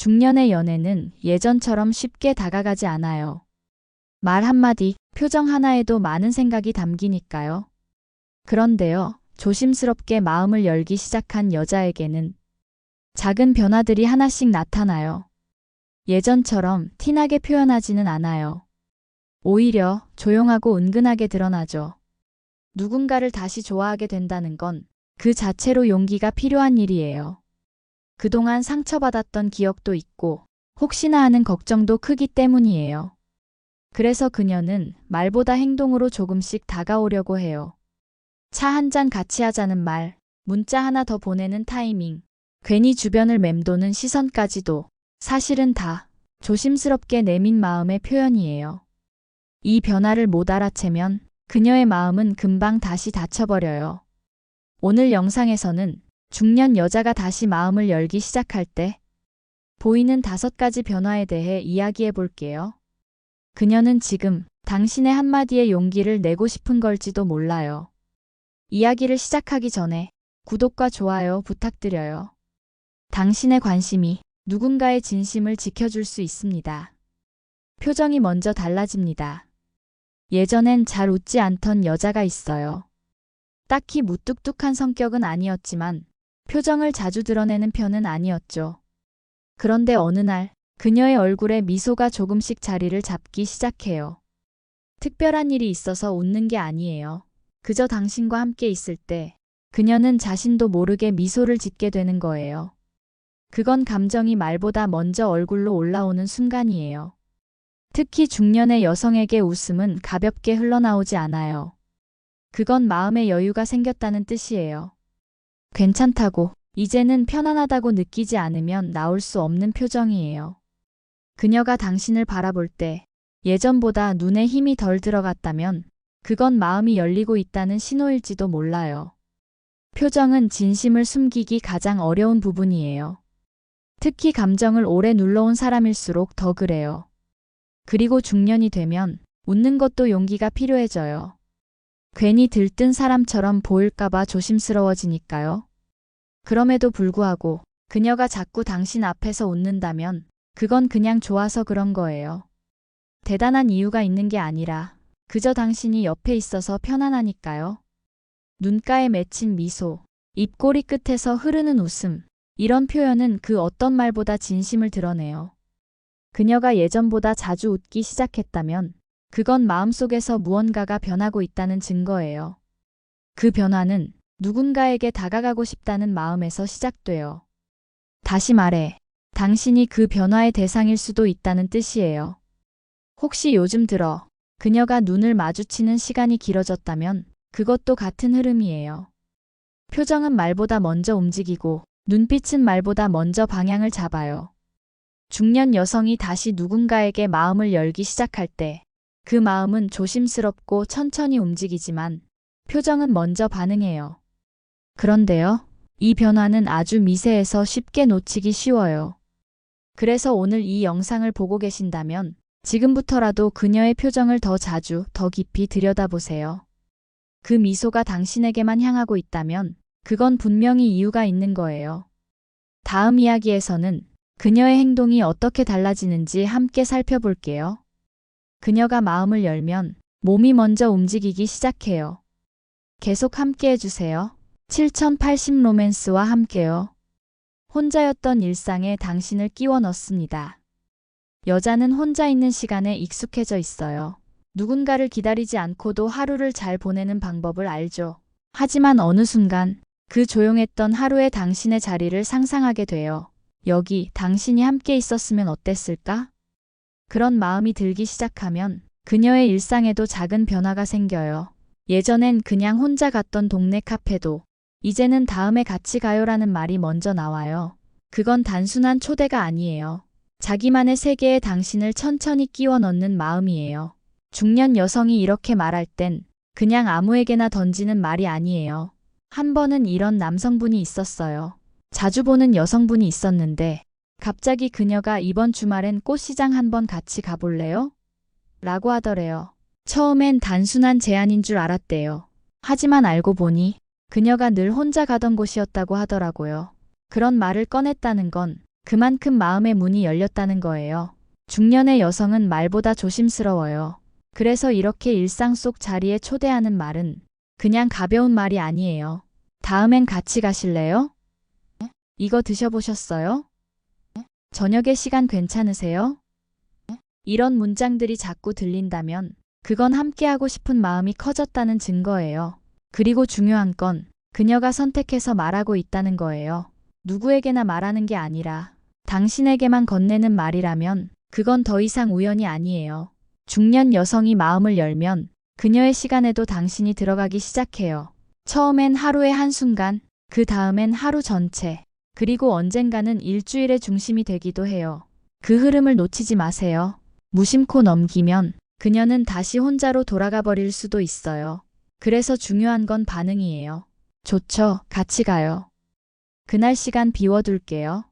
중년의 연애는 예전처럼 쉽게 다가가지 않아요. 말 한마디, 표정 하나에도 많은 생각이 담기니까요. 그런데요, 조심스럽게 마음을 열기 시작한 여자에게는 작은 변화들이 하나씩 나타나요. 예전처럼 티나게 표현하지는 않아요. 오히려 조용하고 은근하게 드러나죠. 누군가를 다시 좋아하게 된다는 건 그 자체로 용기가 필요한 일이에요. 그동안 상처받았던 기억도 있고 혹시나 하는 걱정도 크기 때문이에요. 그래서 그녀는 말보다 행동으로 조금씩 다가오려고 해요. 차 한 잔 같이 하자는 말, 문자 하나 더 보내는 타이밍, 괜히 주변을 맴도는 시선까지도 사실은 다 조심스럽게 내민 마음의 표현이에요. 이 변화를 못 알아채면 그녀의 마음은 금방 다시 닫혀버려요. 오늘 영상에서는 중년 여자가 다시 마음을 열기 시작할 때 보이는 다섯 가지 변화에 대해 이야기해 볼게요. 그녀는 지금 당신의 한마디의 용기를 내고 싶은 걸지도 몰라요. 이야기를 시작하기 전에 구독과 좋아요 부탁드려요. 당신의 관심이 누군가의 진심을 지켜줄 수 있습니다. 표정이 먼저 달라집니다. 예전엔 잘 웃지 않던 여자가 있어요. 딱히 무뚝뚝한 성격은 아니었지만 표정을 자주 드러내는 편은 아니었죠. 그런데 어느 날 그녀의 얼굴에 미소가 조금씩 자리를 잡기 시작해요. 특별한 일이 있어서 웃는 게 아니에요. 그저 당신과 함께 있을 때 그녀는 자신도 모르게 미소를 짓게 되는 거예요. 그건 감정이 말보다 먼저 얼굴로 올라오는 순간이에요. 특히 중년의 여성에게 웃음은 가볍게 흘러나오지 않아요. 그건 마음의 여유가 생겼다는 뜻이에요. 괜찮다고, 이제는 편안하다고 느끼지 않으면 나올 수 없는 표정이에요. 그녀가 당신을 바라볼 때 예전보다 눈에 힘이 덜 들어갔다면 그건 마음이 열리고 있다는 신호일지도 몰라요. 표정은 진심을 숨기기 가장 어려운 부분이에요. 특히 감정을 오래 눌러온 사람일수록 더 그래요. 그리고 중년이 되면 웃는 것도 용기가 필요해져요. 괜히 들뜬 사람처럼 보일까봐 조심스러워지니까요. 그럼에도 불구하고 그녀가 자꾸 당신 앞에서 웃는다면 그건 그냥 좋아서 그런 거예요. 대단한 이유가 있는 게 아니라 그저 당신이 옆에 있어서 편안하니까요. 눈가에 맺힌 미소, 입꼬리 끝에서 흐르는 웃음, 이런 표현은 그 어떤 말보다 진심을 드러내요. 그녀가 예전보다 자주 웃기 시작했다면 그건 마음속에서 무언가가 변하고 있다는 증거예요. 그 변화는 누군가에게 다가가고 싶다는 마음에서 시작돼요. 다시 말해, 당신이 그 변화의 대상일 수도 있다는 뜻이에요. 혹시 요즘 들어 그녀가 눈을 마주치는 시간이 길어졌다면 그것도 같은 흐름이에요. 표정은 말보다 먼저 움직이고 눈빛은 말보다 먼저 방향을 잡아요. 중년 여성이 다시 누군가에게 마음을 열기 시작할 때 그 마음은 조심스럽고 천천히 움직이지만 표정은 먼저 반응해요. 그런데요, 이 변화는 아주 미세해서 쉽게 놓치기 쉬워요. 그래서 오늘 이 영상을 보고 계신다면 지금부터라도 그녀의 표정을 더 자주, 더 깊이 들여다보세요. 그 미소가 당신에게만 향하고 있다면 그건 분명히 이유가 있는 거예요. 다음 이야기에서는 그녀의 행동이 어떻게 달라지는지 함께 살펴볼게요. 그녀가 마음을 열면 몸이 먼저 움직이기 시작해요. 계속 함께 해주세요. 7080 로맨스와 함께요. 혼자였던 일상에 당신을 끼워 넣습니다. 여자는 혼자 있는 시간에 익숙해져 있어요. 누군가를 기다리지 않고도 하루를 잘 보내는 방법을 알죠. 하지만 어느 순간 그 조용했던 하루의 당신의 자리를 상상하게 돼요. 여기 당신이 함께 있었으면 어땠을까? 그런 마음이 들기 시작하면 그녀의 일상에도 작은 변화가 생겨요. 예전엔 그냥 혼자 갔던 동네 카페도 이제는 다음에 같이 가요라는 말이 먼저 나와요. 그건 단순한 초대가 아니에요. 자기만의 세계에 당신을 천천히 끼워 넣는 마음이에요. 중년 여성이 이렇게 말할 땐 그냥 아무에게나 던지는 말이 아니에요. 한 번은 이런 남성분이 있었어요. 자주 보는 여성분이 있었는데 갑자기 그녀가 이번 주말엔 꽃시장 한번 같이 가볼래요? 라고 하더래요. 처음엔 단순한 제안인 줄 알았대요. 하지만 알고 보니 그녀가 늘 혼자 가던 곳이었다고 하더라고요. 그런 말을 꺼냈다는 건 그만큼 마음의 문이 열렸다는 거예요. 중년의 여성은 말보다 조심스러워요. 그래서 이렇게 일상 속 자리에 초대하는 말은 그냥 가벼운 말이 아니에요. 다음엔 같이 가실래요? 이거 드셔보셨어요? 저녁에 시간 괜찮으세요? 이런 문장들이 자꾸 들린다면 그건 함께하고 싶은 마음이 커졌다는 증거예요. 그리고 중요한 건 그녀가 선택해서 말하고 있다는 거예요. 누구에게나 말하는 게 아니라 당신에게만 건네는 말이라면 그건 더 이상 우연이 아니에요. 중년 여성이 마음을 열면 그녀의 시간에도 당신이 들어가기 시작해요. 처음엔 하루의 한순간, 그 다음엔 하루 전체, 그리고 언젠가는 일주일의 중심이 되기도 해요. 그 흐름을 놓치지 마세요. 무심코 넘기면 그녀는 다시 혼자로 돌아가 버릴 수도 있어요. 그래서 중요한 건 반응이에요. 좋죠. 같이 가요. 그날 시간 비워둘게요.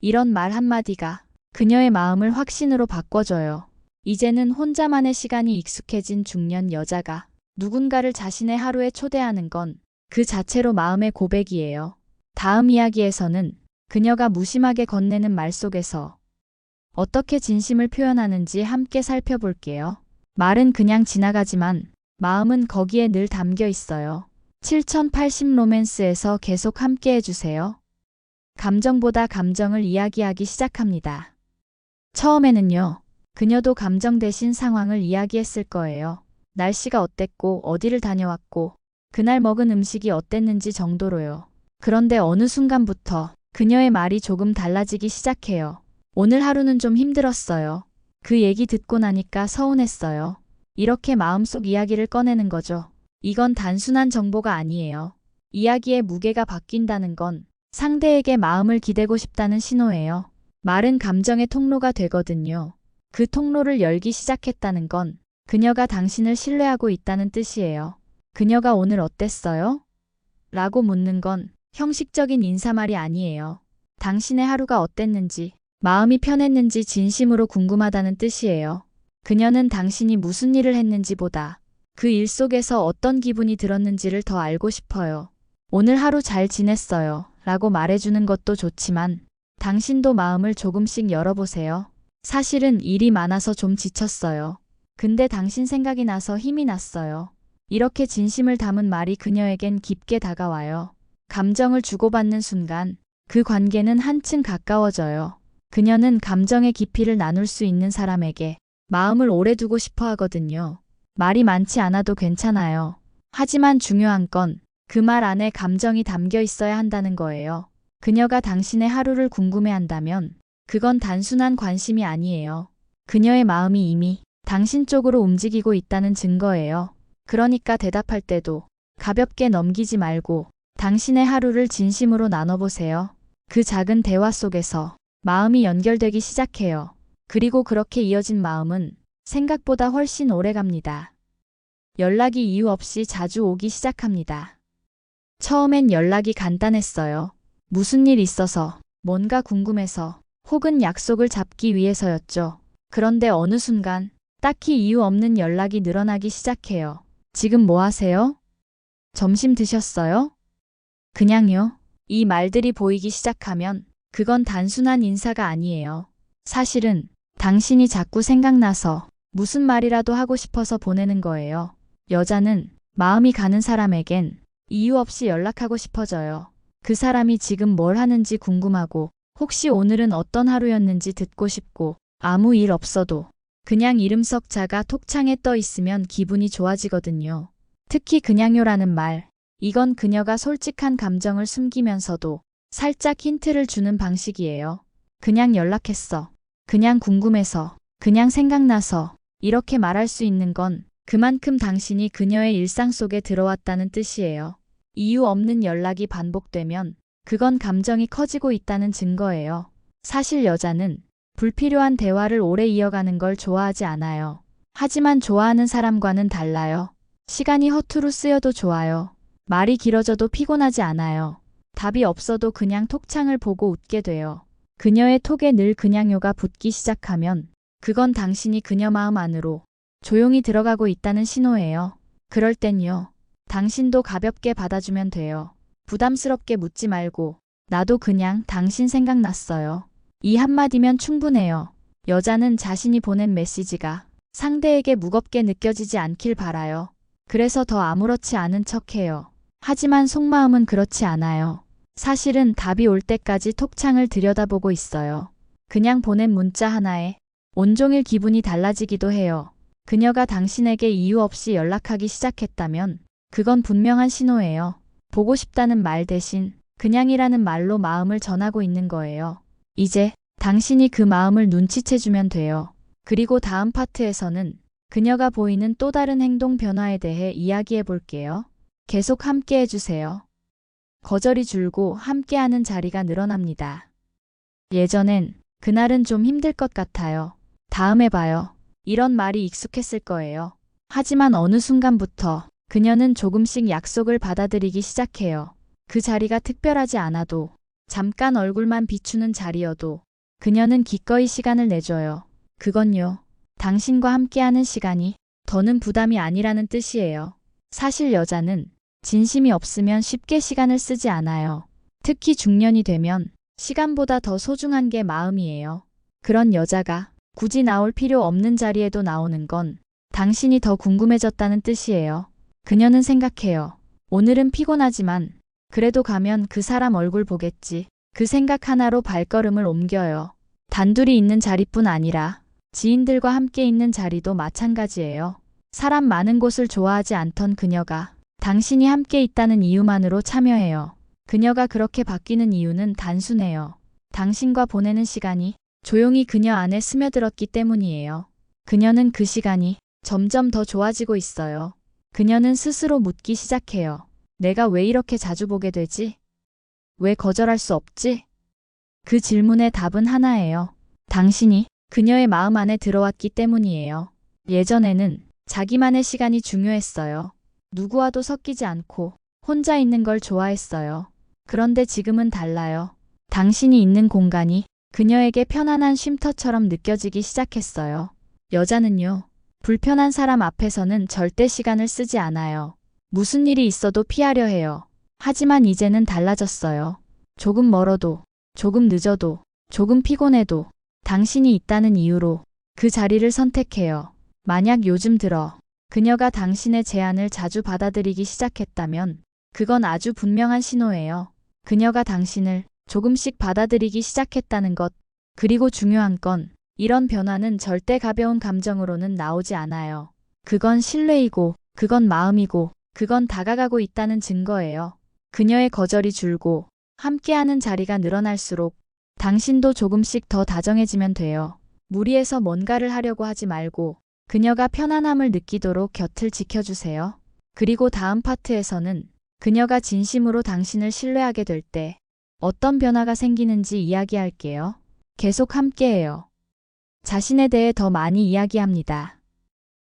이런 말 한마디가 그녀의 마음을 확신으로 바꿔줘요. 이제는 혼자만의 시간이 익숙해진 중년 여자가 누군가를 자신의 하루에 초대하는 건 그 자체로 마음의 고백이에요. 다음 이야기에서는 그녀가 무심하게 건네는 말 속에서 어떻게 진심을 표현하는지 함께 살펴볼게요. 말은 그냥 지나가지만 마음은 거기에 늘 담겨 있어요. 7080 로맨스에서 계속 함께 해주세요. 감정보다 감정을 이야기하기 시작합니다. 처음에는요, 그녀도 감정 대신 상황을 이야기했을 거예요. 날씨가 어땠고, 어디를 다녀왔고, 그날 먹은 음식이 어땠는지 정도로요. 그런데 어느 순간부터 그녀의 말이 조금 달라지기 시작해요. 오늘 하루는 좀 힘들었어요. 그 얘기 듣고 나니까 서운했어요. 이렇게 마음속 이야기를 꺼내는 거죠. 이건 단순한 정보가 아니에요. 이야기의 무게가 바뀐다는 건 상대에게 마음을 기대고 싶다는 신호예요. 말은 감정의 통로가 되거든요. 그 통로를 열기 시작했다는 건 그녀가 당신을 신뢰하고 있다는 뜻이에요. 그녀가 오늘 어땠어요? 라고 묻는 건 형식적인 인사말이 아니에요. 당신의 하루가 어땠는지, 마음이 편했는지 진심으로 궁금하다는 뜻이에요. 그녀는 당신이 무슨 일을 했는지보다 그 일 속에서 어떤 기분이 들었는지를 더 알고 싶어요. 오늘 하루 잘 지냈어요. 라고 말해주는 것도 좋지만 당신도 마음을 조금씩 열어보세요. 사실은 일이 많아서 좀 지쳤어요. 근데 당신 생각이 나서 힘이 났어요. 이렇게 진심을 담은 말이 그녀에겐 깊게 다가와요. 감정을 주고받는 순간 그 관계는 한층 가까워져요. 그녀는 감정의 깊이를 나눌 수 있는 사람에게 마음을 오래 두고 싶어 하거든요. 말이 많지 않아도 괜찮아요. 하지만 중요한 건 그 말 안에 감정이 담겨 있어야 한다는 거예요. 그녀가 당신의 하루를 궁금해 한다면 그건 단순한 관심이 아니에요. 그녀의 마음이 이미 당신 쪽으로 움직이고 있다는 증거예요. 그러니까 대답할 때도 가볍게 넘기지 말고 당신의 하루를 진심으로 나눠보세요. 그 작은 대화 속에서 마음이 연결되기 시작해요. 그리고 그렇게 이어진 마음은 생각보다 훨씬 오래 갑니다. 연락이 이유 없이 자주 오기 시작합니다. 처음엔 연락이 간단했어요. 무슨 일 있어서, 뭔가 궁금해서, 혹은 약속을 잡기 위해서였죠. 그런데 어느 순간 딱히 이유 없는 연락이 늘어나기 시작해요. 지금 뭐 하세요? 점심 드셨어요? 그냥요. 이 말들이 보이기 시작하면 그건 단순한 인사가 아니에요. 사실은 당신이 자꾸 생각나서 무슨 말이라도 하고 싶어서 보내는 거예요. 여자는 마음이 가는 사람에겐 이유 없이 연락하고 싶어져요. 그 사람이 지금 뭘 하는지 궁금하고 혹시 오늘은 어떤 하루였는지 듣고 싶고 아무 일 없어도 그냥 이름 석 자가 톡창에 떠 있으면 기분이 좋아지거든요. 특히 그냥요라는 말. 이건 그녀가 솔직한 감정을 숨기면서도 살짝 힌트를 주는 방식이에요. 그냥 연락했어. 그냥 궁금해서. 그냥 생각나서. 이렇게 말할 수 있는 건 그만큼 당신이 그녀의 일상 속에 들어왔다는 뜻이에요. 이유 없는 연락이 반복되면 그건 감정이 커지고 있다는 증거예요. 사실 여자는 불필요한 대화를 오래 이어가는 걸 좋아하지 않아요. 하지만 좋아하는 사람과는 달라요. 시간이 허투루 쓰여도 좋아요. 말이 길어져도 피곤하지 않아요. 답이 없어도 그냥 톡창을 보고 웃게 돼요. 그녀의 톡에 늘 그냥요가 붙기 시작하면 그건 당신이 그녀 마음 안으로 조용히 들어가고 있다는 신호예요. 그럴 땐요. 당신도 가볍게 받아주면 돼요. 부담스럽게 묻지 말고 나도 그냥 당신 생각났어요. 이 한마디면 충분해요. 여자는 자신이 보낸 메시지가 상대에게 무겁게 느껴지지 않길 바라요. 그래서 더 아무렇지 않은 척해요. 하지만 속마음은 그렇지 않아요. 사실은 답이 올 때까지 톡창을 들여다보고 있어요. 그냥 보낸 문자 하나에 온종일 기분이 달라지기도 해요. 그녀가 당신에게 이유 없이 연락하기 시작했다면 그건 분명한 신호예요. 보고 싶다는 말 대신 그냥이라는 말로 마음을 전하고 있는 거예요. 이제 당신이 그 마음을 눈치채주면 돼요. 그리고 다음 파트에서는 그녀가 보이는 또 다른 행동 변화에 대해 이야기해 볼게요. 계속 함께 해주세요. 거절이 줄고 함께하는 자리가 늘어납니다. 예전엔 그날은 좀 힘들 것 같아요. 다음에 봐요. 이런 말이 익숙했을 거예요. 하지만 어느 순간부터 그녀는 조금씩 약속을 받아들이기 시작해요. 그 자리가 특별하지 않아도 잠깐 얼굴만 비추는 자리여도 그녀는 기꺼이 시간을 내줘요. 그건요. 당신과 함께하는 시간이 더는 부담이 아니라는 뜻이에요. 사실 여자는 진심이 없으면 쉽게 시간을 쓰지 않아요. 특히 중년이 되면 시간보다 더 소중한 게 마음이에요. 그런 여자가 굳이 나올 필요 없는 자리에도 나오는 건 당신이 더 궁금해졌다는 뜻이에요. 그녀는 생각해요. 오늘은 피곤하지만 그래도 가면 그 사람 얼굴 보겠지. 그 생각 하나로 발걸음을 옮겨요. 단둘이 있는 자리뿐 아니라 지인들과 함께 있는 자리도 마찬가지예요. 사람 많은 곳을 좋아하지 않던 그녀가 당신이 함께 있다는 이유만으로 참여해요. 그녀가 그렇게 바뀌는 이유는 단순해요. 당신과 보내는 시간이 조용히 그녀 안에 스며들었기 때문이에요. 그녀는 그 시간이 점점 더 좋아지고 있어요. 그녀는 스스로 묻기 시작해요. 내가 왜 이렇게 자주 보게 되지? 왜 거절할 수 없지? 그 질문의 답은 하나예요. 당신이 그녀의 마음 안에 들어왔기 때문이에요. 예전에는 자기만의 시간이 중요했어요. 누구와도 섞이지 않고 혼자 있는 걸 좋아했어요. 그런데 지금은 달라요. 당신이 있는 공간이 그녀에게 편안한 쉼터처럼 느껴지기 시작했어요. 여자는요, 불편한 사람 앞에서는 절대 시간을 쓰지 않아요. 무슨 일이 있어도 피하려 해요. 하지만 이제는 달라졌어요. 조금 멀어도, 조금 늦어도, 조금 피곤해도 당신이 있다는 이유로 그 자리를 선택해요. 만약 요즘 들어 그녀가 당신의 제안을 자주 받아들이기 시작했다면 그건 아주 분명한 신호예요. 그녀가 당신을 조금씩 받아들이기 시작했다는 것. 그리고 중요한 건 이런 변화는 절대 가벼운 감정으로는 나오지 않아요. 그건 신뢰이고, 그건 마음이고, 그건 다가가고 있다는 증거예요. 그녀의 거절이 줄고 함께하는 자리가 늘어날수록 당신도 조금씩 더 다정해지면 돼요. 무리해서 뭔가를 하려고 하지 말고 그녀가 편안함을 느끼도록 곁을 지켜주세요. 그리고 다음 파트에서는 그녀가 진심으로 당신을 신뢰하게 될 때 어떤 변화가 생기는지 이야기할게요. 계속 함께해요. 자신에 대해 더 많이 이야기합니다.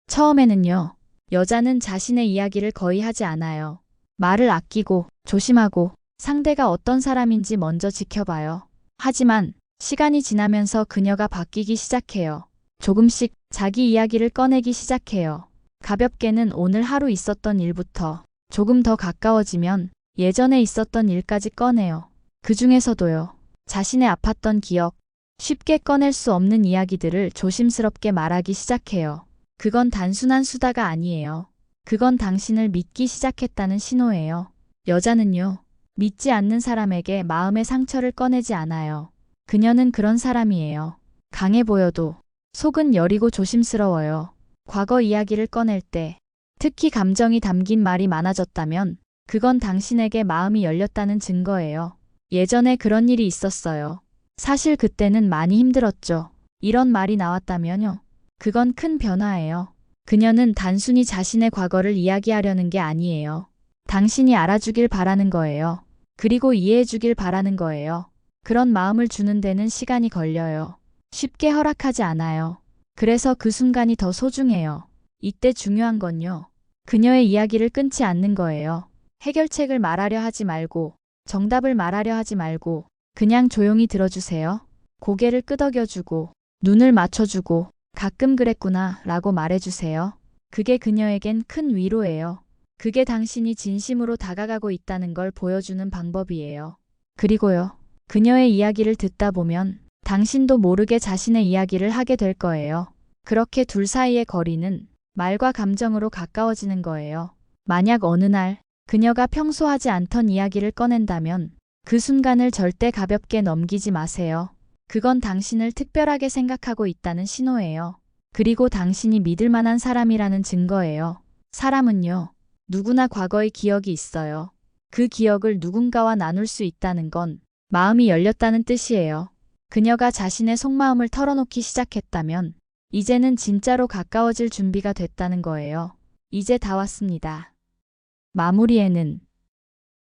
처음에는요, 여자는 자신의 이야기를 거의 하지 않아요. 말을 아끼고 조심하고 상대가 어떤 사람인지 먼저 지켜봐요. 하지만 시간이 지나면서 그녀가 바뀌기 시작해요. 조금씩 자기 이야기를 꺼내기 시작해요. 가볍게는 오늘 하루 있었던 일부터 조금 더 가까워지면 예전에 있었던 일까지 꺼내요. 그 중에서도요. 자신의 아팠던 기억, 쉽게 꺼낼 수 없는 이야기들을 조심스럽게 말하기 시작해요. 그건 단순한 수다가 아니에요. 그건 당신을 믿기 시작했다는 신호예요. 여자는요, 믿지 않는 사람에게 마음의 상처를 꺼내지 않아요. 그녀는 그런 사람이에요. 강해 보여도 속은 여리고 조심스러워요. 과거 이야기를 꺼낼 때 특히 감정이 담긴 말이 많아졌다면 그건 당신에게 마음이 열렸다는 증거예요. 예전에 그런 일이 있었어요. 사실 그때는 많이 힘들었죠. 이런 말이 나왔다면요. 그건 큰 변화예요. 그녀는 단순히 자신의 과거를 이야기하려는 게 아니에요. 당신이 알아주길 바라는 거예요. 그리고 이해해주길 바라는 거예요. 그런 마음을 주는 데는 시간이 걸려요. 쉽게 허락하지 않아요. 그래서 그 순간이 더 소중해요. 이때 중요한 건요. 그녀의 이야기를 끊지 않는 거예요. 해결책을 말하려 하지 말고, 정답을 말하려 하지 말고, 그냥 조용히 들어주세요. 고개를 끄덕여주고, 눈을 맞춰주고, 가끔 그랬구나 라고 말해주세요. 그게 그녀에겐 큰 위로예요. 그게 당신이 진심으로 다가가고 있다는 걸 보여주는 방법이에요. 그리고요. 그녀의 이야기를 듣다 보면 당신도 모르게 자신의 이야기를 하게 될 거예요. 그렇게 둘 사이의 거리는 말과 감정으로 가까워지는 거예요. 만약 어느 날 그녀가 평소 하지 않던 이야기를 꺼낸다면 그 순간을 절대 가볍게 넘기지 마세요. 그건 당신을 특별하게 생각하고 있다는 신호예요. 그리고 당신이 믿을 만한 사람이라는 증거예요. 사람은요, 누구나 과거의 기억이 있어요. 그 기억을 누군가와 나눌 수 있다는 건 마음이 열렸다는 뜻이에요. 그녀가 자신의 속마음을 털어놓기 시작했다면 이제는 진짜로 가까워질 준비가 됐다는 거예요. 이제 다 왔습니다. 마무리에는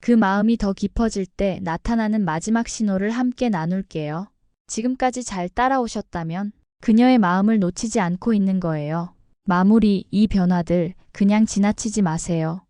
그 마음이 더 깊어질 때 나타나는 마지막 신호를 함께 나눌게요. 지금까지 잘 따라오셨다면 그녀의 마음을 놓치지 않고 있는 거예요. 마무리, 이 변화들 그냥 지나치지 마세요.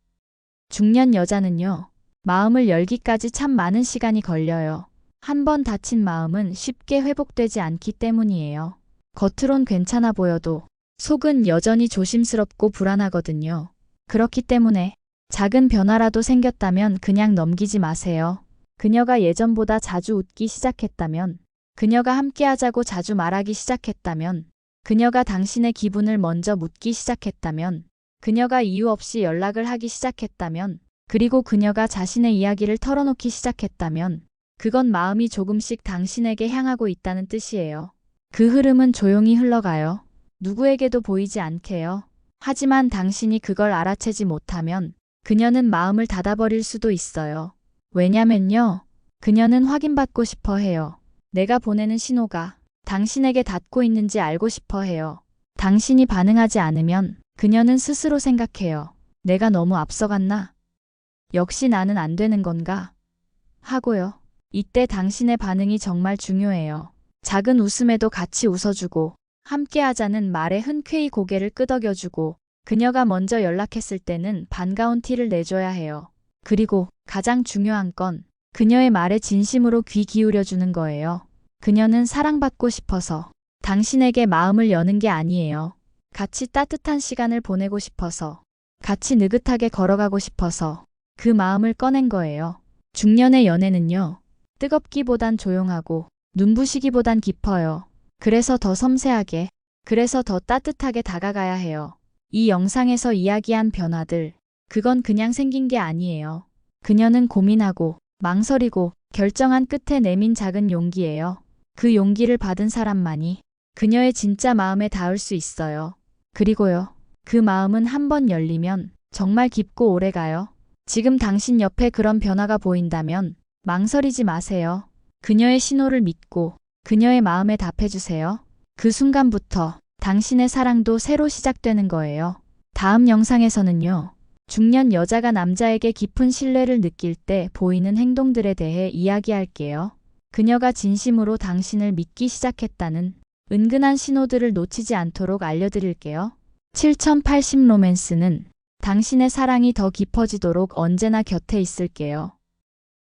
중년 여자는요, 마음을 열기까지 참 많은 시간이 걸려요. 한 번 다친 마음은 쉽게 회복되지 않기 때문이에요. 겉으론 괜찮아 보여도 속은 여전히 조심스럽고 불안하거든요. 그렇기 때문에 작은 변화라도 생겼다면 그냥 넘기지 마세요. 그녀가 예전보다 자주 웃기 시작했다면, 그녀가 함께하자고 자주 말하기 시작했다면, 그녀가 당신의 기분을 먼저 묻기 시작했다면, 그녀가 이유 없이 연락을 하기 시작했다면, 그리고 그녀가 자신의 이야기를 털어놓기 시작했다면, 그건 마음이 조금씩 당신에게 향하고 있다는 뜻이에요. 그 흐름은 조용히 흘러가요. 누구에게도 보이지 않게요. 하지만 당신이 그걸 알아채지 못하면 그녀는 마음을 닫아버릴 수도 있어요. 왜냐면요. 그녀는 확인받고 싶어 해요. 내가 보내는 신호가 당신에게 닿고 있는지 알고 싶어 해요. 당신이 반응하지 않으면 그녀는 스스로 생각해요. 내가 너무 앞서갔나? 역시 나는 안 되는 건가? 하고요. 이때 당신의 반응이 정말 중요해요. 작은 웃음에도 같이 웃어주고, 함께 하자는 말에 흔쾌히 고개를 끄덕여주고, 그녀가 먼저 연락했을 때는 반가운 티를 내줘야 해요. 그리고 가장 중요한 건 그녀의 말에 진심으로 귀 기울여주는 거예요. 그녀는 사랑받고 싶어서 당신에게 마음을 여는 게 아니에요. 같이 따뜻한 시간을 보내고 싶어서, 같이 느긋하게 걸어가고 싶어서 그 마음을 꺼낸 거예요. 중년의 연애는요, 뜨겁기보단 조용하고 눈부시기보단 깊어요. 그래서 더 섬세하게, 그래서 더 따뜻하게 다가가야 해요. 이 영상에서 이야기한 변화들, 그건 그냥 생긴 게 아니에요. 그녀는 고민하고, 망설이고, 결정한 끝에 내민 작은 용기예요. 그 용기를 받은 사람만이 그녀의 진짜 마음에 닿을 수 있어요. 그리고요, 그 마음은 한 번 열리면 정말 깊고 오래 가요. 지금 당신 옆에 그런 변화가 보인다면 망설이지 마세요. 그녀의 신호를 믿고 그녀의 마음에 답해주세요. 그 순간부터 당신의 사랑도 새로 시작되는 거예요. 다음 영상에서는요. 중년 여자가 남자에게 깊은 신뢰를 느낄 때 보이는 행동들에 대해 이야기할게요. 그녀가 진심으로 당신을 믿기 시작했다는 은근한 신호들을 놓치지 않도록 알려드릴게요. 7080 로맨스는 당신의 사랑이 더 깊어지도록 언제나 곁에 있을게요.